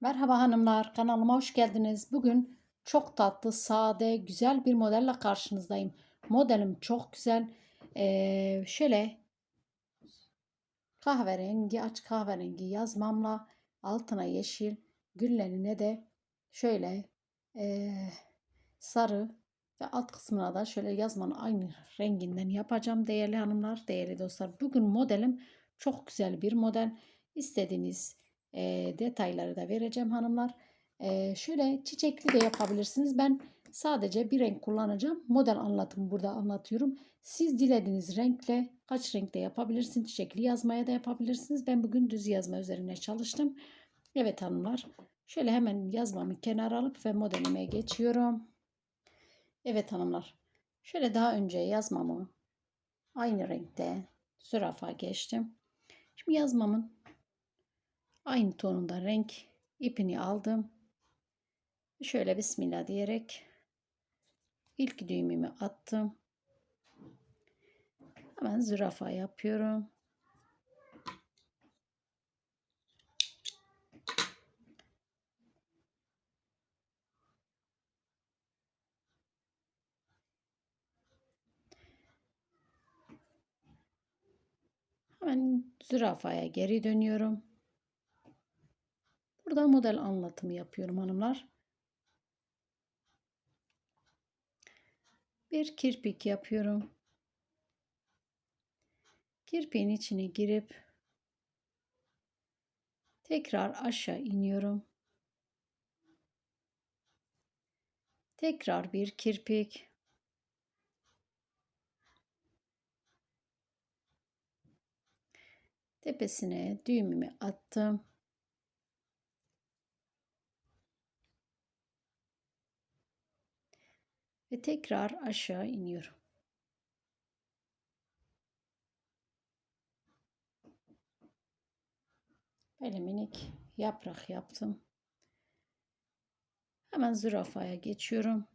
Merhaba hanımlar, kanalıma hoş geldiniz. Bugün çok tatlı, sade, güzel bir modelle karşınızdayım. Modelim çok güzel. Ee, şöyle kahverengi, aç kahverengi yazmamla altına yeşil, güllerine de şöyle ee, sarı ve alt kısmına da şöyle yazmanın aynı renginden yapacağım değerli hanımlar, değerli dostlar. Bugün modelim çok güzel bir model. İstediğiniz e, detayları da vereceğim hanımlar. E, şöyle çiçekli de yapabilirsiniz. Ben sadece bir renk kullanacağım. Model anlatımı burada anlatıyorum. Siz dilediğiniz renkle kaç renkte yapabilirsiniz. Çiçekli yazmaya da yapabilirsiniz. Ben bugün düz yazma üzerine çalıştım. Evet hanımlar. Şöyle hemen yazmamı kenara alıp ve modelime geçiyorum. Evet hanımlar. Şöyle daha önce yazmamı aynı renkte zürafa geçtim. Şimdi yazmamın aynı tonunda renk ipini aldım. Şöyle bismillah diyerek ilk düğümümü attım. Hemen zürafa yapıyorum. Hemen zürafaya geri dönüyorum. Burada model anlatımı yapıyorum hanımlar. Bir kirpik yapıyorum. Kirpiğin içine girip tekrar aşağı iniyorum. Tekrar bir kirpik. Tepesine düğümümü attım. Ve tekrar aşağı iniyorum. Böyle minik yaprak yaptım. Hemen zürafaya geçiyorum.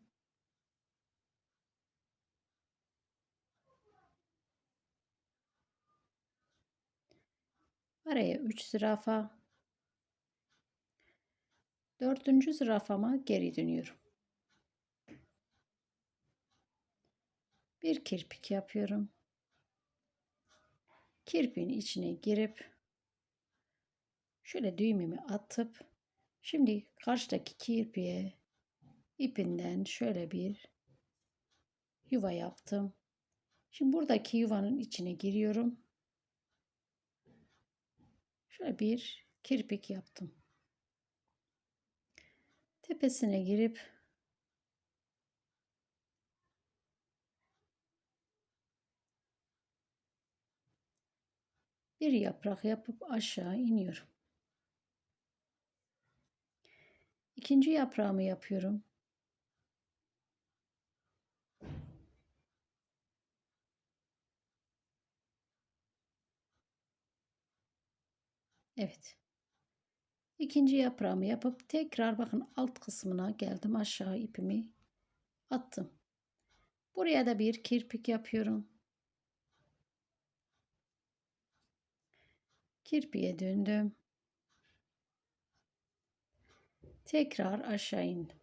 Araya 3 zürafa. Dördüncü zürafama geri dönüyorum. Bir kirpik yapıyorum. Kirpiğin içine girip şöyle düğümümü atıp şimdi karşıdaki kirpiğe ipinden şöyle bir yuva yaptım. Şimdi buradaki yuvanın içine giriyorum. Şöyle bir kirpik yaptım. Tepesine girip bir yaprak yapıp aşağı iniyorum. İkinci yaprağımı yapıyorum. Evet. İkinci yaprağımı yapıp tekrar bakın alt kısmına geldim. Aşağı ipimi attım. Buraya da bir kirpik yapıyorum. Kirpiye döndüm. Tekrar aşağı indim.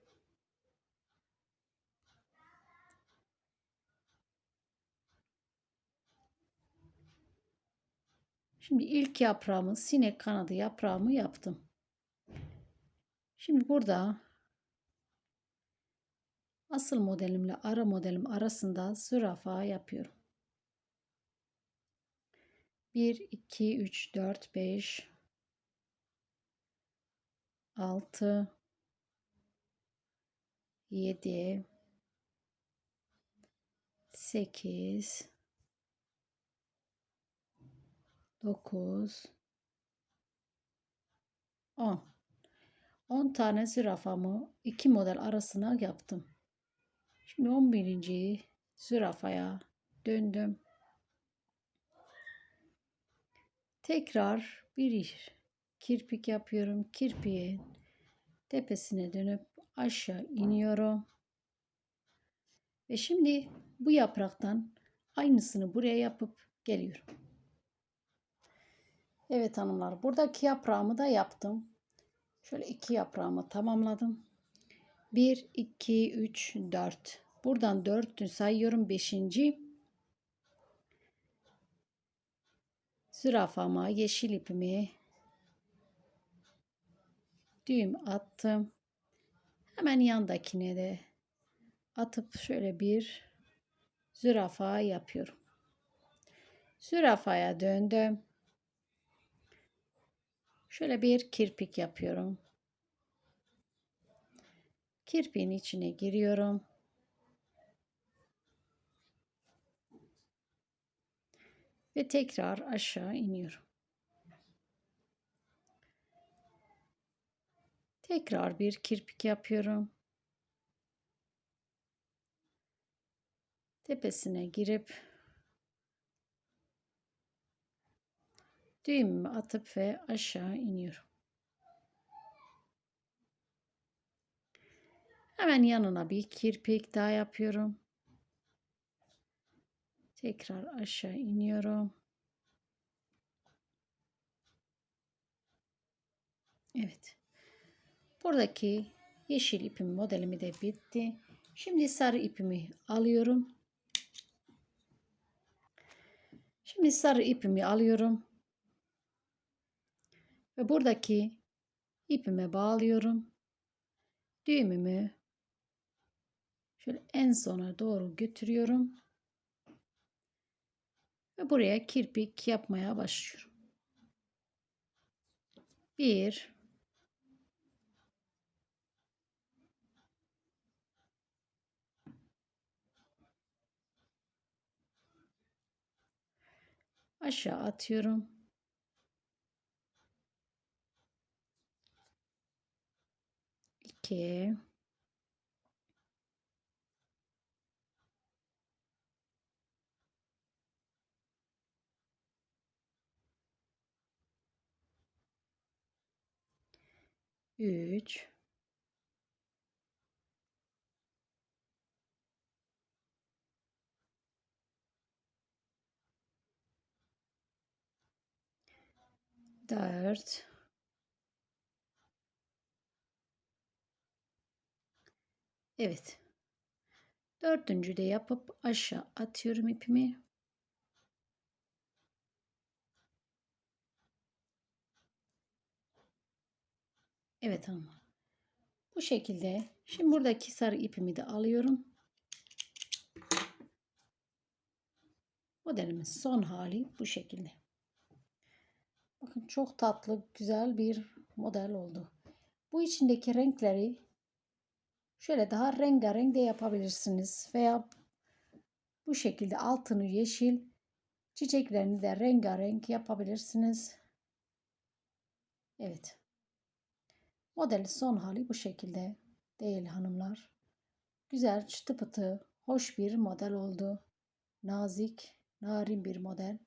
Şimdi ilk yaprağımı sinek kanadı yaprağımı yaptım. Şimdi burada asıl modelimle ara modelim arasında zürafa yapıyorum. 1, 2, 3, 4, 5, 6, 7, 8, 9, 10. 10 tane zürafamı iki model arasına yaptım. Şimdi 11. zürafaya döndüm. Tekrar bir kirpik yapıyorum. Kirpiğin tepesine dönüp aşağı iniyorum. Ve şimdi bu yapraktan aynısını buraya yapıp geliyorum. Evet hanımlar buradaki yaprağımı da yaptım. Şöyle iki yaprağımı tamamladım. 1, 2, 3, 4. Buradan 4'ünü sayıyorum. 5. Zürafama yeşil ipimi düğüm attım. Hemen yandakine de atıp şöyle bir zürafa yapıyorum. Zürafaya döndüm. Şöyle bir kirpik yapıyorum. Kirpiğin içine giriyorum. Ve tekrar aşağı iniyorum. Tekrar bir kirpik yapıyorum. Tepesine girip düğümümü atıp ve aşağı iniyorum. Hemen yanına bir kirpik daha yapıyorum. Tekrar aşağı iniyorum. Evet. Buradaki yeşil ipim modelimi de bitti. Şimdi sarı ipimi alıyorum. Şimdi sarı ipimi alıyorum. Ve buradaki ipime bağlıyorum. Düğümümü şöyle en sona doğru götürüyorum. Ve buraya kirpik yapmaya başlıyorum. Bir, aşağı atıyorum. İki, üç, dört, Evet. Dördüncü de yapıp aşağı atıyorum ipimi. Evet hanımlar. Bu şekilde. Şimdi buradaki sarı ipimi de alıyorum. Modelimin son hali bu şekilde. Bakın çok tatlı, güzel bir model oldu. Bu içindeki renkleri şöyle daha rengarenk de yapabilirsiniz. Veya bu şekilde altını yeşil, çiçeklerini de rengarenk yapabilirsiniz. Evet. Modeli son hali bu şekilde değil hanımlar. Güzel, çıtı pıtı, hoş bir model oldu. Nazik, narin bir model.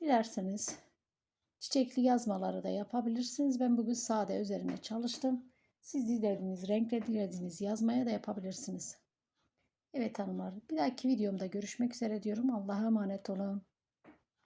Dilerseniz çiçekli yazmaları da yapabilirsiniz. Ben bugün sade üzerine çalıştım. Siz dilediğiniz renkle dilediğiniz yazmaya da yapabilirsiniz. Evet hanımlar bir dahaki videomda görüşmek üzere diyorum. Allah'a emanet olun.